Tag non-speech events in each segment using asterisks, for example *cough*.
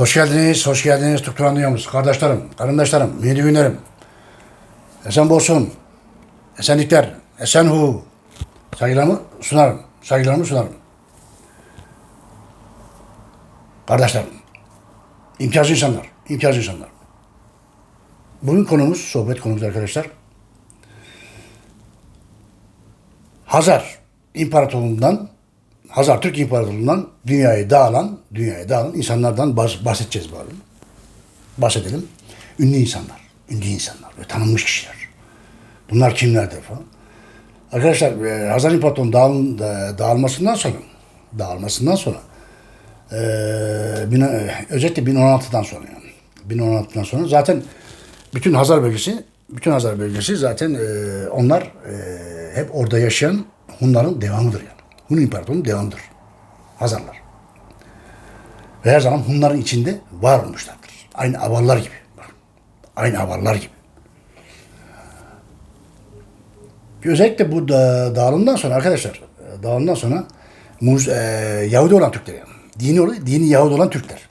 Hoş geldiniz, hoş geldiniz Tukturan Dünyamız. Kardeşlerim, karındaşlarım, yeni günlerim. Esen bolsun, esenlikler, esen hu. Saygılarımı sunarım, saygılarımı sunarım. Kardeşlerim, imtiyazlı insanlar, imtiyazlı insanlar. Bugün konumuz, sohbet konumuz arkadaşlar. Hazar İmparatorluğundan, Hazar Türk İmparatorluğundan dünyaya dağılan, dünyaya dağılan insanlardan bahs- bahsedeceğiz bu arada. Bahsedelim. Ünlü insanlar, ünlü insanlar ve tanınmış kişiler. Bunlar kimlerdir falan. Arkadaşlar e, Hazar İmparatorluğu'nun dağıl, da- dağılmasından sonra, dağılmasından sonra, e, e, özellikle 1016'dan sonra yani. 1016'dan sonra zaten bütün Hazar bölgesi, bütün Hazar bölgesi zaten e, onlar e, hep orada yaşayan Hunların devamıdır yani. Hun İmparatorluğu'nun devamıdır. Hazarlar. Ve her zaman Hunların içinde var olmuşlardır. Aynı avarlar gibi. Aynı avarlar gibi. Özellikle bu da, dağılımdan sonra arkadaşlar, dağılımdan sonra Muz, e, Yahudi olan Türkler yani. Dini, dini Yahudi olan Türkler.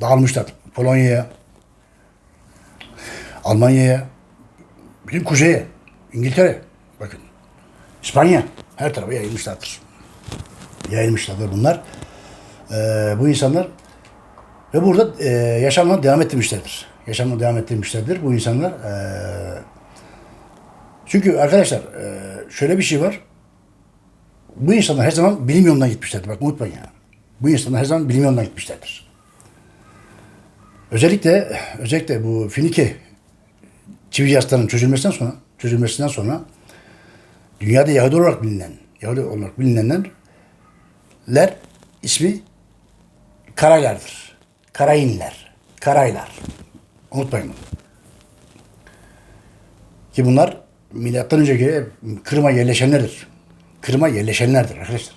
Dağılmışlar. Polonya'ya, Almanya'ya, bütün kuzeye, İngiltere, bakın. İspanya, her tarafa yayılmışlardır. Yayılmışlardır bunlar. Ee, bu insanlar ve burada e, yaşamlarına devam ettirmişlerdir. Yaşamlarına devam ettirmişlerdir bu insanlar. Ee, çünkü arkadaşlar e, şöyle bir şey var. Bu insanlar her zaman bilim yolundan gitmişlerdir. Bak unutmayın yani. Bu insanlar her zaman bilim yolundan gitmişlerdir. Özellikle özellikle bu Finike çivi yaslarının çözülmesinden sonra çözülmesinden sonra dünyada Yahudi olarak bilinen Yahudi olarak bilinenler ismi Karaylardır. Karayinler. Karaylar. Unutmayın bunu. Ki bunlar milattan önceki Kırım'a yerleşenlerdir. Kırım'a yerleşenlerdir arkadaşlar.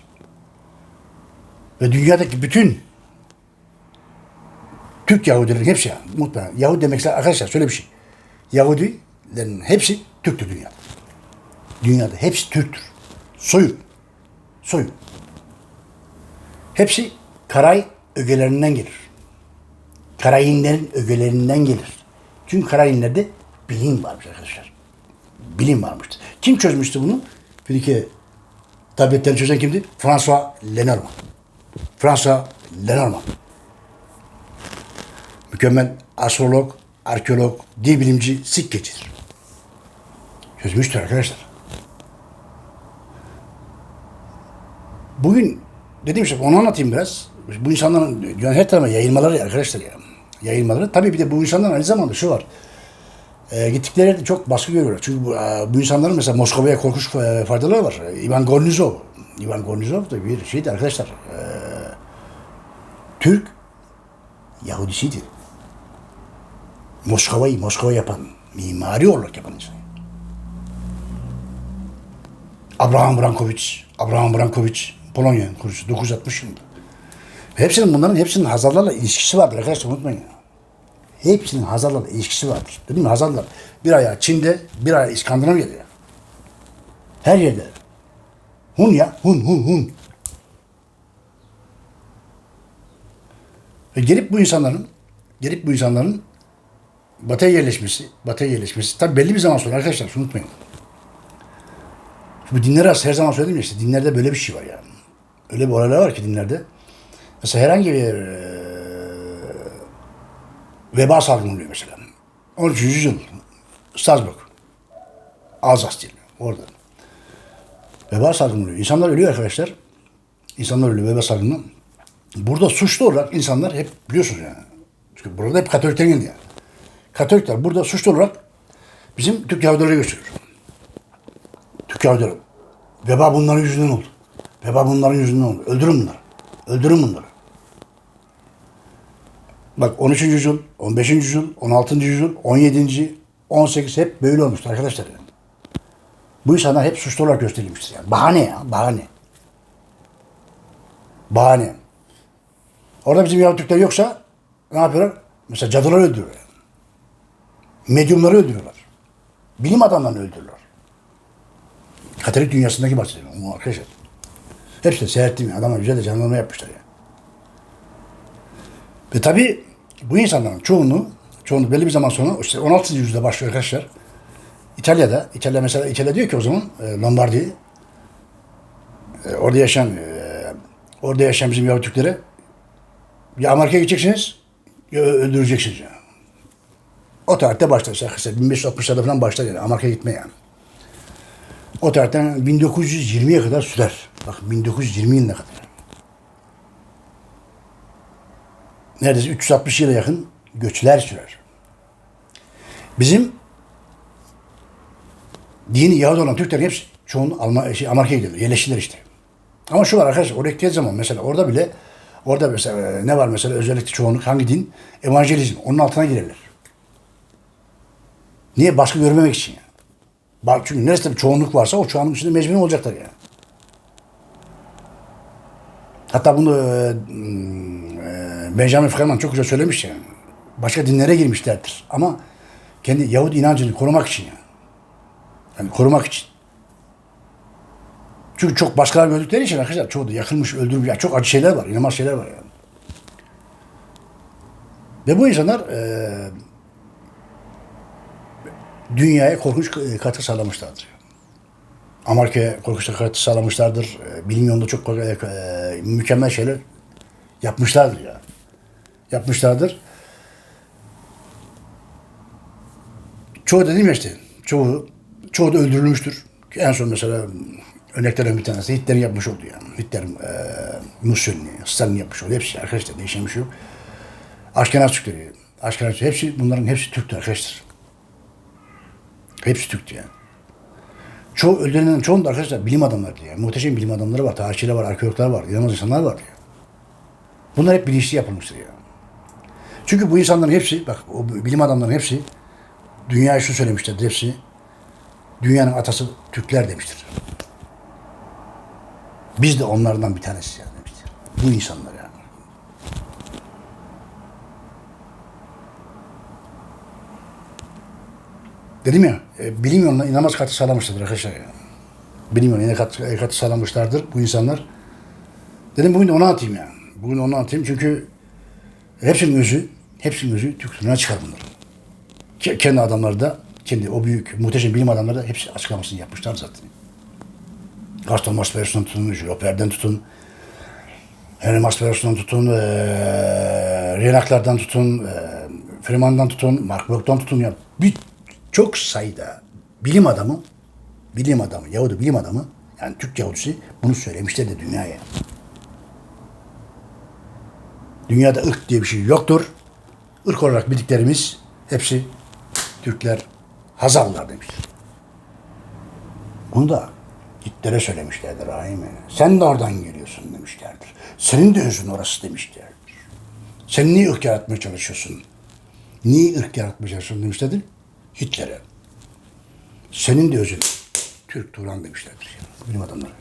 Ve dünyadaki bütün Türk Yahudilerin hepsi muhtemelen. Yahudi demekse arkadaşlar şöyle bir şey. Yahudilerin hepsi Türktür dünyada. Dünyada hepsi Türktür. Soyu. Soyu. Hepsi Karay ögelerinden gelir. Karayinlerin ögelerinden gelir. Çünkü Karayinlerde bilim varmış arkadaşlar. Bilim varmıştı. Kim çözmüştü bunu? Frike tabletlerini çözen kimdi? François Lenormand. François Lenormand. Mükemmel astrolog, arkeolog, dil bilimci, sikkecidir. Çözmüştür arkadaşlar. Bugün dediğim şey onu anlatayım biraz. Bu insanların dünyanın her tarafına yayılmaları ya arkadaşlar ya. Yayılmaları. Tabii bir de bu insanların aynı zamanda şu var. E, gittikleri yerde çok baskı görüyorlar. Çünkü bu, e, bu insanların mesela Moskova'ya korkunç e, faydaları var. Ivan Gornizov. Ivan Gornizov da bir şeydi arkadaşlar. E, Türk Yahudisiydi. Moskova'yı Moskova yapan, mimari olarak yapan insan. Abraham Brankovic, Abraham Brankovic, Polonya kurucusu 960 yılında. Hepsinin bunların hepsinin Hazarlarla ilişkisi vardır arkadaşlar unutmayın. Hepsinin Hazarlarla ilişkisi vardır. Dedim mi Hazarlar bir ayağı Çin'de, bir ayağı İskandinavya'da ya. Her yerde. Hun ya, Hun, Hun, Hun. Ve gelip bu insanların, gelip bu insanların Batı'ya yerleşmesi, Batı'ya yerleşmesi. Tabi belli bir zaman sonra arkadaşlar unutmayın. Bu dinler arası her zaman söyledim ya işte dinlerde böyle bir şey var yani. Öyle bir olaylar var ki dinlerde. Mesela herhangi bir eee, veba salgını oluyor mesela. 13. yüzyıl Strasbourg. Alsace diyelim orada. Veba salgını oluyor. İnsanlar ölüyor arkadaşlar. İnsanlar ölüyor veba salgını. Burada suçlu olarak insanlar hep biliyorsunuz yani. Çünkü burada hep Katolikler geldi yani. Katolikler burada suçlu olarak bizim Türk Yahudileri gösteriyor. Türk Yahudileri. Veba bunların yüzünden oldu. Veba bunların yüzünden oldu. Öldürün bunları. Öldürün bunları. Bak 13. yüzyıl, 15. yüzyıl, 16. yüzyıl, 17. 18 hep böyle olmuştu arkadaşlar. Yani. Bu insanlar hep suçlu olarak gösterilmiştir yani. Bahane ya, bahane. Bahane. Orada bizim Yahudi Türkler yoksa ne yapıyorlar? Mesela cadıları öldürüyorlar. Medyumları öldürüyorlar. Bilim adamlarını öldürüyorlar. Katolik dünyasındaki bahsediyorum arkadaşlar. Hepsini seyrettim ya. Adamlar güzel de canlanma yapmışlar ya. Ve tabii bu insanların çoğunu, çoğunu belli bir zaman sonra işte 16. yüzyılda başlıyor arkadaşlar. İtalya'da, İtalya mesela İtalya diyor ki o zaman e, Lombardi e, orada yaşayan e, orada yaşayan bizim Yahudi Türklere ya Amerika'ya gideceksiniz ya öldüreceksiniz yani. O tarihte başlar. işte arkadaşlar 1560'larda falan başlar yani Amerika'ya gitme yani. O tarihten 1920'ye kadar sürer. Bak 1920 yılına kadar. Neredeyse 360 yıla yakın göçler sürer. Bizim dini Yahudi olan Türklerin hepsi çoğunu Alman, şey, Amerika'ya gidiyorlar. Yerleştiler işte. Ama şu var arkadaşlar oraya gittiği zaman mesela orada bile orada mesela e, ne var mesela özellikle çoğunluk hangi din? Evangelizm. Onun altına girerler. Niye? Baskı görmemek için yani. Bak çünkü neresi bir çoğunluk varsa o çoğunluk içinde mecbur olacaklar yani. Hatta bunu e, hmm, e, Benjamin Franklin çok güzel söylemiş yani. Başka dinlere girmişlerdir ama kendi Yahudi inancını korumak için yani. Yani korumak için. Çünkü çok başkaları öldükleri için arkadaşlar çoğu da yakılmış, öldürülmüş. Yani çok acı şeyler var, inanılmaz şeyler var yani. Ve bu insanlar e, dünyaya korkunç katkı sağlamışlardır. Amerika'ya korkunç katkı sağlamışlardır. E, Bilim yolunda çok e, e, mükemmel şeyler yapmışlardır ya. Yapmışlardır. Çoğu dedim ya işte, çoğu, çoğu da öldürülmüştür. En son mesela örneklerden bir tanesi Hitler'in yapmış olduğu yani. Hitler'in, e, Mussolini, Stalin yapmış olduğu hepsi arkadaşlar değişen bir şey yok. Aşkenaz Türkleri, Aşkenaz hepsi bunların hepsi Türktü arkadaşlar. Hepsi Türktü yani. Çoğu öldürülenlerin çoğunda arkadaşlar bilim adamlarıydı yani. Muhteşem bilim adamları var, tarihçiler var, arkeologlar var, inanılmaz insanlar var yani. Bunlar hep bilinçli yapılmıştır yani. Çünkü bu insanların hepsi, bak o bilim adamlarının hepsi dünyaya şu söylemişlerdir hepsi. Dünyanın atası Türkler demiştir. Biz de onlardan bir tanesi yani demiştir. Bu insanlar yani. Dedim ya, e, bilim yoluna inanılmaz katkı sağlamışlardır arkadaşlar ya. Bilim yoluna yine katkı, katkı sağlamışlardır bu insanlar. Dedim bugün de onu atayım ya. Bugün onu atayım çünkü hepsinin özü, hepsinin özü Türk sınırına çıkar bunlar. Ke- Kendi adamları da, kendi o büyük muhteşem bilim adamları da hepsi açıklamasını yapmışlar zaten. Gaston Masperos'tan tutun, Verne'den tutun, Henry Masperos'tan tutun, eee Renaklardan tutun, eee Freeman'dan tutun, Mark Bloch'tan tutun ya bir çok sayıda bilim adamı, bilim adamı, Yahudi bilim adamı, yani Türk Yahudisi bunu söylemişler de dünyaya. Dünyada ırk diye bir şey yoktur. Irk olarak bildiklerimiz hepsi Türkler, Hazarlılar demiştir. Bunu da Hitler'e söylemişlerdir Rahim'e. Sen de oradan geliyorsun demişlerdir. Senin de özün orası demişlerdir. Sen niye ırk yaratmaya çalışıyorsun? Niye ırk yaratmaya çalışıyorsun demişlerdir Hitler'e. Senin de özün Türk Turan demişlerdir. Bilim adamları.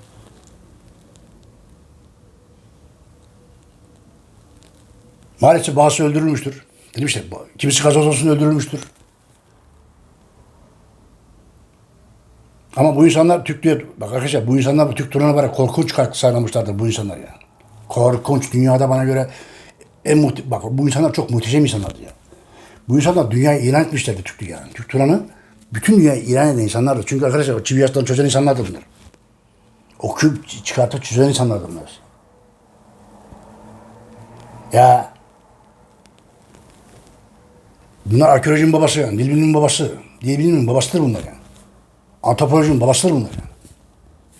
Maalesef bazısı öldürülmüştür. Dedim işte, kimisi gazoz olsun öldürülmüştür. Ama bu insanlar Türk diyor, bak arkadaşlar bu insanlar bu Türk Turan'a bana korkunç katkı sağlamışlardır bu insanlar ya. Korkunç, dünyada bana göre en muhte bak bu insanlar çok muhteşem insanlardı ya. Bu insanlar dünyayı ilan etmişlerdi Türk dünyayı. Türk Turan'ı bütün dünyayı ilan eden insanlardı. Çünkü arkadaşlar çivi yaştan çözen insanlardı bunlar. Okuyup çıkartıp çözen insanlardı bunlar. Ya Bunlar arkeolojinin babası yani. Dil babası. Dil biliminin babasıdır bunlar yani. Antropolojinin babasıdır bunlar yani.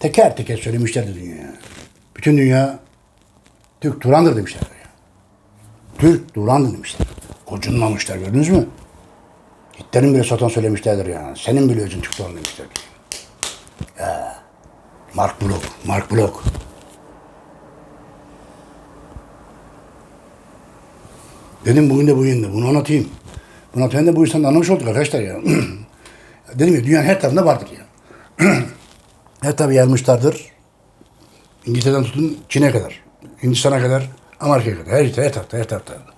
Teker teker söylemişlerdi dünyaya. Bütün dünya Türk Turan'dır demişler. Yani. Türk Turan'dır demişler. Gocunmamışlar gördünüz mü? Hitler'in bile satan söylemişlerdir yani. Senin bile özün Türk Turan demişler. Ya. Mark Bloch, Mark Bloch. Dedim bugün de bugün de bunu anlatayım. Bunu anlatayım da bu de anlamış olduk arkadaşlar ya. *clears throat* Dedim ya dünyanın her tarafında vardır ya. *clears throat* her tarafı yarmışlardır. İngiltere'den tutun Çin'e kadar. Hindistan'a kadar, Amerika'ya kadar. Her, her tarafta, her tarafta.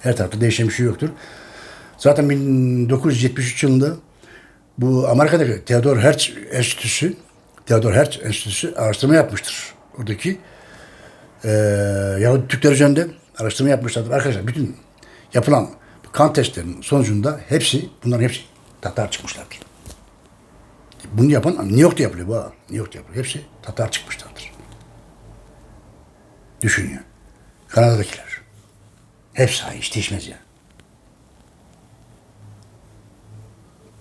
Her tarafta değişen bir şey yoktur. Zaten 1973 yılında bu Amerika'daki Theodor Hertz Enstitüsü, Theodor Hertz Enstitüsü araştırma yapmıştır. Oradaki eee Yahudi Türkler üzerinde araştırma yapmışlardır. Arkadaşlar bütün yapılan kan testlerinin sonucunda hepsi, bunların hepsi Tatar çıkmışlardır. Bunu yapan New York'ta yapılıyor bu. New York'ta yapılıyor. Hepsi Tatar çıkmışlardır. Düşün ya. Kanada'dakiler. Hepsi ha, hiç değişmez ya.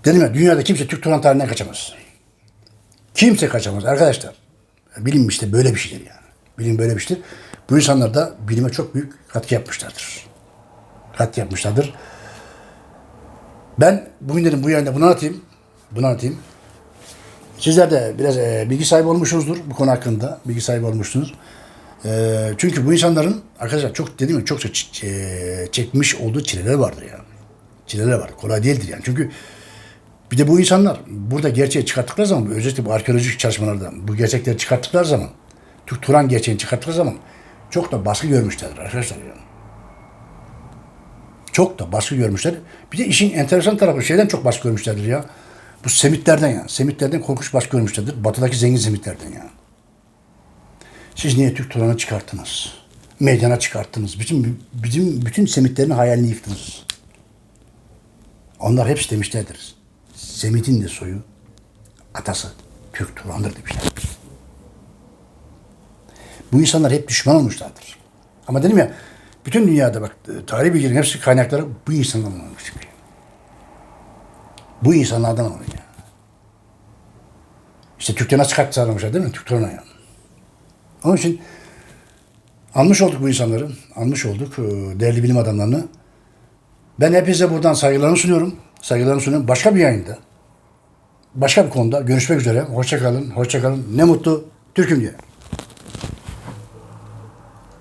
Dedim ya dünyada kimse Türk Turan tarihinden kaçamaz. Kimse kaçamaz arkadaşlar. Bilim işte böyle bir şeydir yani. Bilim böyle bir şeydir. Bu insanlar da bilime çok büyük katkı yapmışlardır. Katkı yapmışlardır. Ben bugün dedim bu yayında bunu anlatayım. Bunu anlatayım. Sizler de biraz e, bilgi sahibi olmuşsunuzdur bu konu hakkında. Bilgi sahibi olmuşsunuz. E, çünkü bu insanların arkadaşlar çok dedim ya çok çok ç- e, çekmiş olduğu çileler vardır yani. Çileler var. Kolay değildir yani. Çünkü bir de bu insanlar burada gerçeği çıkarttıkları zaman özellikle bu arkeolojik çalışmalarda bu gerçekleri çıkarttıkları zaman Türk Turan gerçeğini çıkarttıkları zaman çok da baskı görmüşlerdir arkadaşlar yani. Çok da baskı görmüşler. Bir de işin enteresan tarafı şeyden çok baskı görmüşlerdir ya. Bu Semitlerden ya. Semitlerden korkunç baskı görmüşlerdir. Batıdaki zengin Semitlerden ya. Siz niye Türk Turan'ı çıkarttınız? Meydana çıkarttınız. Bütün, bizim bütün Semitlerin hayalini yıktınız. Onlar hepsi demişlerdir. Semit'in de soyu, atası Türk Turan'dır demişler. Bu insanlar hep düşman olmuşlardır. Ama dedim ya, bütün dünyada bak, tarih bilgilerin hepsi kaynakları bu insanlardan alınmış. Bu insanlardan alınıyor. İşte Türk'ten nasıl kaç sağlamışlar değil mi? Türk Turan'a yani. Onun için almış olduk bu insanları, almış olduk e, değerli bilim adamlarını. Ben hepinize buradan saygılarımı sunuyorum. Saygılarımı sunuyorum. Başka bir yayında, başka bir konuda görüşmek üzere. Hoşçakalın, hoşçakalın. Ne mutlu Türk'üm diye.